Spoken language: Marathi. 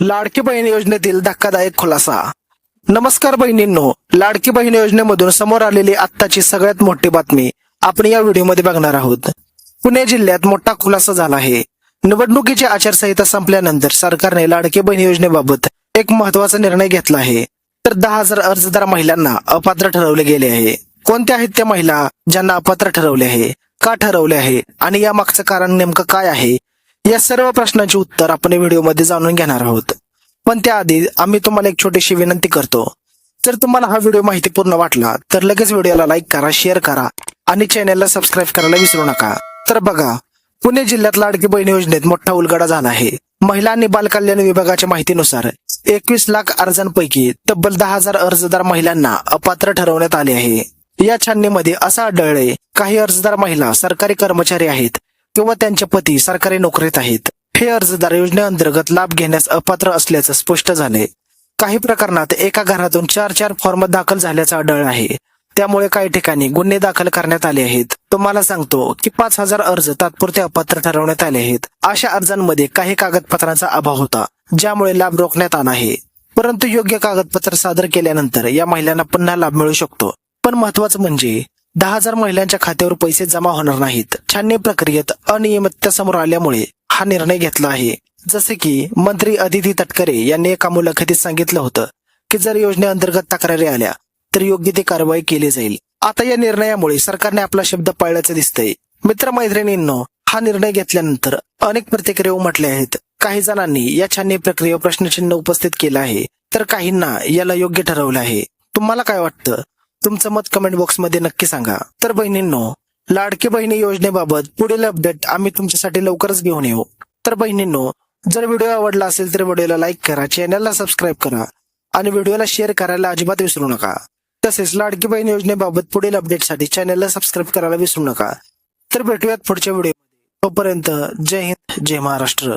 लाडकी बहीण योजनेतील धक्कादायक खुलासा. नमस्कार बहिणींनो लाडकी बहीण योजनेमधून समोर आलेली आत्ताची सगळ्यात मोठी बातमी आपण या व्हिडिओमध्ये बघणार आहोत. पुणे जिल्ह्यात मोठा खुलासा झाला आहे. निवडणुकीची आचारसंहिता संपल्यानंतर सरकारने लाडकी बहीण योजनेबाबत एक महत्त्वाचा निर्णय घेतला आहे. तर दहा हजार अर्जदार महिलांना अपात्र ठरवले गेले आहे. कोणत्या आहेत त्या महिला ज्यांना अपात्र ठरवले आहे? का ठरवले आहे? आणि या मागचं कारण नेमकं काय आहे? या सर्व प्रश्नांची उत्तर आपण या व्हिडिओमध्ये जाणून घेणार आहोत. पण त्याआधी आम्ही तुम्हाला एक छोटीशी विनंती करतो. जर तुम्हाला हा व्हिडिओ माहितीपूर्ण वाटला तर लगेच व्हिडिओला लाईक करा शेअर करा आणि चॅनेलला सबस्क्राईब करायला विसरू नका. तर बघा पुणे जिल्ह्यात लाडकी बहीण योजनेत मोठा उलगडा झाला आहे. महिला आणि बालकल्याण विभागाच्या माहितीनुसार एकवीस लाख अर्जांपैकी तब्बल दहा हजार अर्जदार महिलांना अपात्र ठरवण्यात आले आहे. या छाननीमध्ये असं आढळले काही अर्जदार महिला सरकारी कर्मचारी आहेत किंवा त्यांचे पती सरकारी नोकरीत आहेत. हे अर्जदार योजनेअंतर्गत लाभ घेण्यास अपात्र असल्याचं स्पष्ट झाले. काही प्रकरणात एका घरातून चार चार फॉर्म दाखल झाल्याचं आढळलं आहे. त्यामुळे काही ठिकाणी गुन्हे दाखल करण्यात आले आहेत. तुम्हाला सांगतो की पाच हजार अर्ज तात्पुरते अपात्र ठरवण्यात आले आहेत. अशा अर्जांमध्ये काही कागदपत्रांचा अभाव होता ज्यामुळे लाभ रोखण्यात आला आहे. परंतु योग्य कागदपत्र सादर केल्यानंतर या महिलांना पुन्हा लाभ मिळू शकतो. पण महत्वाचं म्हणजे दहा हजार महिलांच्या खात्यावर पैसे जमा होणार नाहीत. छाननी प्रक्रियेत अनियमितता समोर आल्यामुळे हा निर्णय घेतला आहे. जसे की मंत्री अदिती तटकरे यांनी एका मुलाखतीत सांगितलं होतं की जर योजनेअंतर्गत तक्रारी आल्या तर योग्य ती कारवाई केली जाईल. आता या निर्णयामुळे सरकारने आपला शब्द पाळल्याचं दिसतंय. मित्रमैत्रिणींनो हा निर्णय घेतल्यानंतर अनेक प्रतिक्रिया उमटल्या आहेत. काही जणांनी या छाननी प्रक्रियेवर प्रश्नचिन्ह उपस्थित केलं आहे तर काहींना याला योग्य ठरवलं आहे. तुम्हाला काय वाटतं? तुमचं मत कमेंट बॉक्समध्ये नक्की सांगा. तर बहिणींनो लाडकी बहिणी योजनेबाबत पुढील अपडेट आम्ही तुमच्यासाठी लवकरच घेऊन येऊ. तर बहिणींनो जर व्हिडिओ आवडला असेल तर व्हिडिओला लाईक करा चॅनलला सबस्क्राईब करा आणि व्हिडिओला शेअर करायला अजिबात विसरू नका. तसेच लाडकी बहीण योजनेबाबत पुढील अपडेटसाठी चॅनलला सबस्क्राईब करायला विसरू नका. तर भेटूयात पुढच्या व्हिडिओ तोपर्यंत जय हिंद जय महाराष्ट्र.